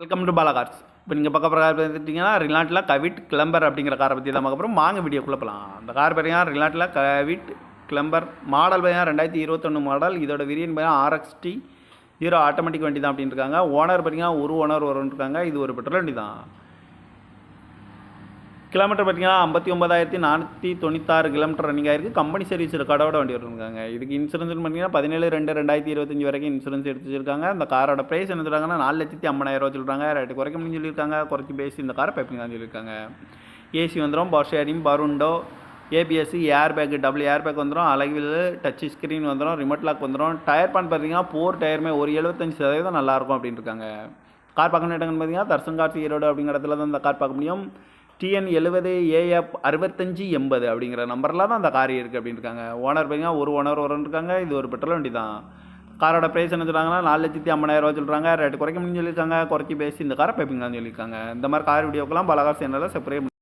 Welcome to பாலகார்ஸ் இப்போ நீங்கள் பக்க போகிற கார் பார்த்துட்டிங்கன்னா ரிலாட்டில் கவிட் கிளம்பர் அப்படிங்கிற காரை பற்றி தான் பார்க்க போகிறோம் வாங்க வீடியோக்குள்ளே போகலாம் அந்த கார் பார்த்தீங்கன்னா ரிலாட்டில் கவிட் கிளம்பர். மாடல் பார்த்தீங்கன்னா ரெண்டாயிரத்தி இருபத்தொன்று மாடல் இதோட விரியன் பார்த்தீங்கன்னா ஆர்எக்ஸ்டி ஹீரோ ஆட்டோமேட்டிக் வண்டி தான் அப்படின்னு இருக்காங்க ஓனர் பார்த்தீங்கன்னா ஒரு ஓனர் வரும்னு இருக்காங்க இது ஒரு பெட்ரோல் வண்டி தான். கிலோமீட்டர் பார்த்தீங்கன்னா ஐம்பத்தி ஒன்பதாயிரத்தி நானூற்றி தொண்ணூத்தாறு கிலோமீட்டர் ரன்னிங் ஆயிருக்கு. கம்பெனி சர்வீஸ் ரெக்கார்டோட வண்டி வருவாங்க இதுக்கு இன்சூரன்ஸ் பார்த்தீங்கன்னா பதினேழு ரெண்டு ரெண்டாயிரத்தி இருபத்தஞ்சி வரைக்கும் இன்சூரன்ஸ் எடுத்து வச்சிருக்காங்க அந்த காரோட ப்ரைஸ் என்ன சொல்கிறாங்கன்னா நாலு லட்சத்தி ஐம்பதாயிரம் ரூபா சொல்கிறாங்க ரேட்டு குறைக்க முடியும் சொல்லியிருக்காங்க. குறைச்சி பேசி இந்த காரை பைப்பிங் தான் சொல்லியிருக்காங்க. ஏசி வந்துடும் power steering பருண்டோ ABS air bag double air bag வந்துடும் அழகில் டச் ஸ்க்ரீன் வந்துடும் ரிமோட் லாக் வந்துடும் டயர் பான் பார்த்தீங்கன்னா போர் டயருமே ஒரு எழுபத்தஞ்சு சதவீதம் நல்லாயிருக்கும் அப்படின்னு இருக்காங்க கார் பார்க்கணும் இடங்கன்னு பார்த்தீங்கன்னா தர்சன் கார்ஸ் ஈரோடு அப்படிங்கிற இடத்துல தான் இந்த கார் பார்க்க முடியும். டிஎன் எழுபது ஏஎஃப் அறுபத்தஞ்சு எண்பது அப்படிங்கிற நம்பரில் தான் அந்த கார் இருக்குது அப்படின்னு இருக்காங்க ஓனர் பார்த்தீங்கன்னா ஒரு ஓனர் வரன்னு இருக்காங்க இது ஒரு பெட்ரோல் வண்டி தான் காரோட ப்ரைஸ் என்ன சொல்கிறாங்கன்னா நாலு லட்சத்தி ஐம்பதாயிரம் ரூபா சொல்கிறாங்க ரேட்டு குறைக்க முடியும்னு சொல்லியிருக்காங்க. குறைச்சி பேசி இந்த காரை பைப்பிங் சொல்லியிருக்காங்க. இந்த மாதிரி கார் வீடியோக்கெல்லாம் பலகார் சேனலில் செப்பரேட்